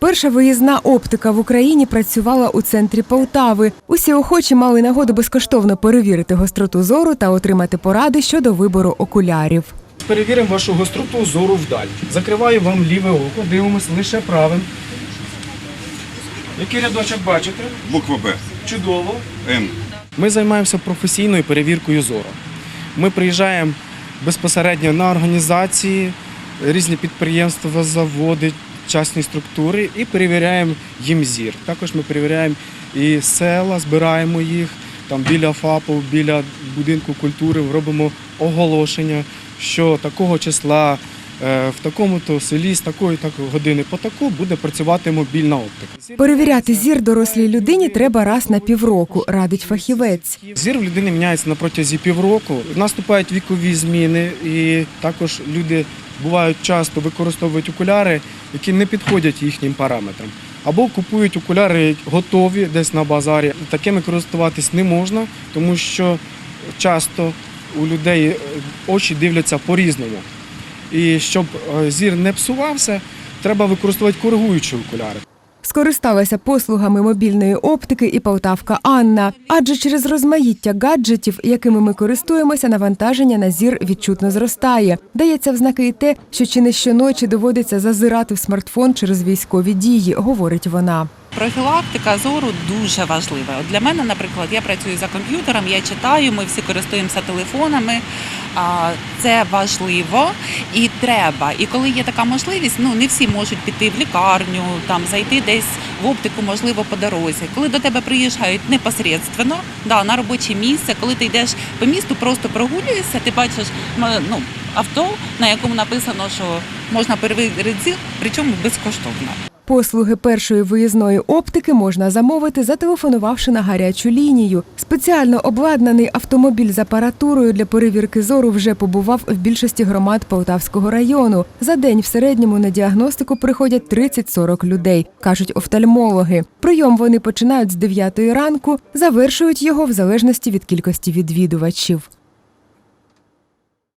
Перша виїзна оптика в Україні працювала у центрі Полтави. Усі охочі мали нагоду безкоштовно перевірити гостроту зору та отримати поради щодо вибору окулярів. Перевіримо вашу гостроту зору вдаль. Закриваю вам ліве око, дивимося лише правим. Який рядочок бачите? Буква Б. Чудово. Н. Ми займаємося професійною перевіркою зору. Ми приїжджаємо безпосередньо на організації, різні підприємства, заводи, частні структури і перевіряємо їм зір. Також ми перевіряємо і села, збираємо їх там біля ФАПу, біля будинку культури, робимо оголошення, що такого числа в такому-то селі з такої так години по таку буде працювати мобільна оптика. Перевіряти зір дорослій людині треба раз на півроку, радить фахівець. Зір в людини міняється на протязі півроку. Наступають вікові зміни, і також люди бувають часто використовують окуляри, які не підходять їхнім параметрам. Або купують окуляри готові десь на базарі. Такими користуватись не можна, тому що часто у людей е, очі дивляться по-різному. І щоб е, зір не псувався, треба використовувати коригуючі окуляри. Скористалася послугами мобільної оптики і полтавка Анна, адже через розмаїття гаджетів, якими ми користуємося, навантаження на зір відчутно зростає. Дається в знаки і те, що чи не щоночі доводиться зазирати в смартфон через військові дії, говорить вона. Профілактика зору дуже важлива. От для мене, наприклад, я працюю за комп'ютером, я читаю, ми всі користуємося телефонами. Це важливо і треба. І коли є така можливість, ну не всі можуть піти в лікарню, там зайти десь в оптику, можливо, по дорозі. Коли до тебе приїжджають непосередственно, да, на робоче місце, коли ти йдеш по місту, просто прогулюєшся, ти бачиш ну, авто, на якому написано, що можна перевірити причому безкоштовно. Послуги першої виїзної оптики можна замовити, зателефонувавши на гарячу лінію. Спеціально обладнаний автомобіль з апаратурою для перевірки зору вже побував в більшості громад Полтавського району. За день в середньому на діагностику приходять 30-40 людей, кажуть офтальмологи. Прийом вони починають з 9 ранку, завершують його в залежності від кількості відвідувачів.